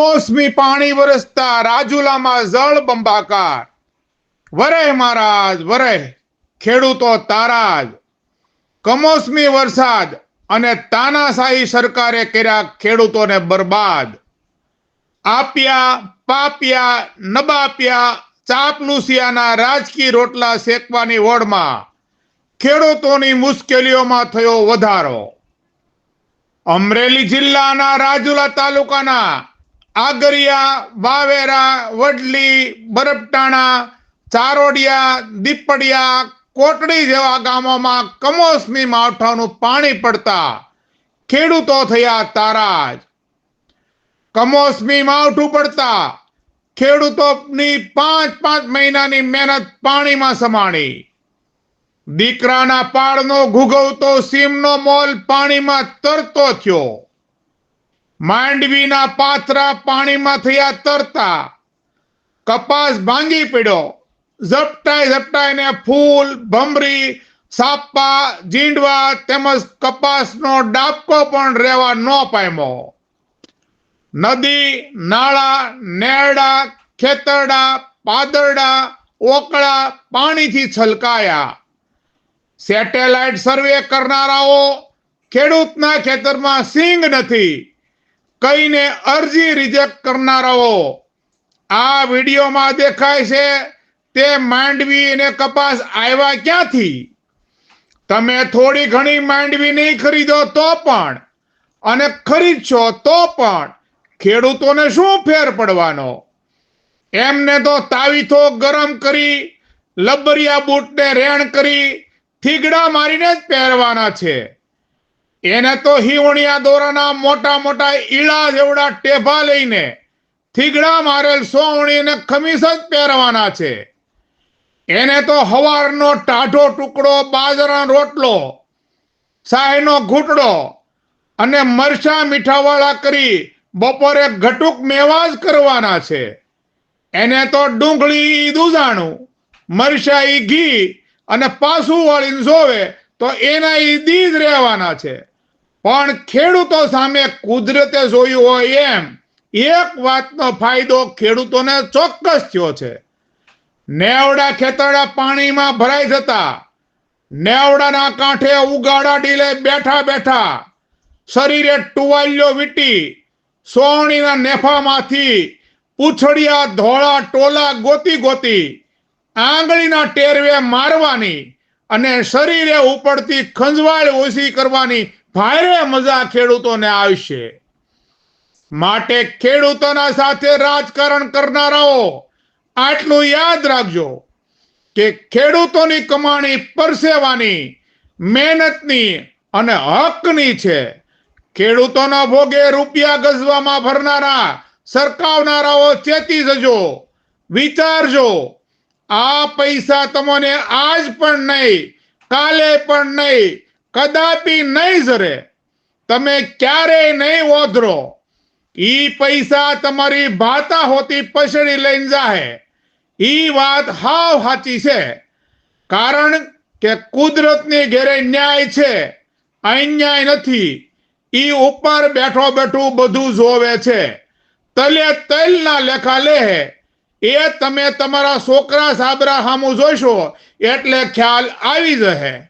કમોસમી પાણી વરસતા રાજુલામાં જળ બંબાકાર. વરે મહારાજ વરે ખેડૂતો તારાજ. કમોસમી વરસાદ અને તાનાશાહી સરકારે કર્યા ખેડૂતોને બરબાદ. આપ્યા, પાપ્યા, નબાપ્યા, ચાપલુસિયાના રાજકીય રોટલા શેકવાની હોડમાં ખેડૂતોની મુશ્કેલીઓમાં થયો વધારો. અમરેલી જિલ્લાના રાજુલા તાલુકાના આગરિયા, વાવેરા, વડલી બરપટાણા ચારોડિયા, દીપડિયા, કોટડી જેવા ગામોમાં કમોસમી માવઠાનું પાણી પડતા ખેડૂતો થયા તારાજ. કમોસમી માવઠું પડતા ખેડૂતોની પાંચ પાંચ મહિનાની મહેનત પાણીમાં સમાણી. દીકરાના પાળનો ઘૂઘવતો, સીમનો મોલ પાણીમાં તરતો થયો. માંડવીના પાથરા પાણીમાં થયા તરતા કપાસ ભાંગી પડ્યો. ઝપટાઈ ઝપટાઈને ફૂલ, ભમરી, સાપા, જીંડવા તેમજ કપાસનો ડાબકો પણ રહેવા ન પામ્યો. નદી, નાળા, નેરડા, ખેતરડા, પાદરડા, ઓકળા પાણીથી છલકાયા. સેટેલાઇટ સર્વે કરનારાઓ ખેડૂતના ખેતરમાં સિંગ નથી. કહીને અરજી રિજેક્ટ કરનારાઓ, આ વિડીયોમાં દેખાય છે, તે માંડવી અને કપાસ આવ્યા ક્યાંથી? તમે થોડી ઘણી માંડવી નહીં ખરીદો તો પણ, અને ખરીદશો તો પણ, ખેડૂતોને શું ફેર પડવાનો? એમને તો તાવીથો ગરમ કરી, લબરિયા બૂટને રેણ કરી, થીગડા મારીને જ પહેરવાના છે. એને તો હિવણિયા દોરાના મોટા મોટા ઈળા જેવડા ટેભા લઈને થીગડા મારેલ સોવણી અને ખમીસ જ પહેરવાના છે. એને તો હવારનો ટાઢો ટુકડો, બાજરાનો રોટલો, સાયનો ઘૂંટડો અને મરચા મીઠાવાળા કરી બપોરે ઘટુક મેવા જ કરવાના છે. એને તો ડુંગળી દૂધાણું મરચા ઈ ઘી અને પાસું વાળીને જોવે તો એના ઈ દી જ રહેવાના છે. પણ ખેડૂતો સામે કુદરતે જોયું હોય એમ, એક વાતનો ફાયદો ખેડૂતોને ચોક્કસ થયો છે. નેવડા ખેતરડા પાણીમાં ભરાઈ જતા, નેવડાના કાંઠે ઉગાડા ડીલે બેઠા બેઠા, શરીરે ટુવાલ્યો વીટી સોણીના નેફામાંથી પૂછડિયા ધોળા ટોલા ગોતી ગોતી આંગળીના ટેરવે મારવાની અને શરીરે ઉપડતી ખંજવાળ ઓછી કરવાની ભારે મજા ખેડૂતોને આવશે. માટે ખેડૂતોના સાથે રાજકારણ કરનારાઓ, આટલું યાદ રાખજો કે ખેડૂતોની કમાણી પરસેવાની મહેનતની અને હકની છે. ખેડૂતોના ભોગે રૂપિયા ગજવામાં ભરનારા સરકાવનારાઓ ચેતી જજો, વિચારજો. આ પૈસા તમને આજ પણ નહીં, કાલે પણ નહીં કદાપી નહીં જરે. તમે ક્યારેય નહીં ઓધરો. ઈ પૈસા તમારી ભાતા હોતી પછડી લઈને જાહે. ઈ વાત હાવ સાચી છે. કારણ કે કુદરતની ઘેરે ન્યાય છે, અન્યાય નથી. ઈ ઉપર બેઠો બેઠું બધું જોવે છે. તલે તલના લેખા લે એ તમે તમારા છોકરા સાબરા સામું જોશો, એટલે ખ્યાલ આવી જશે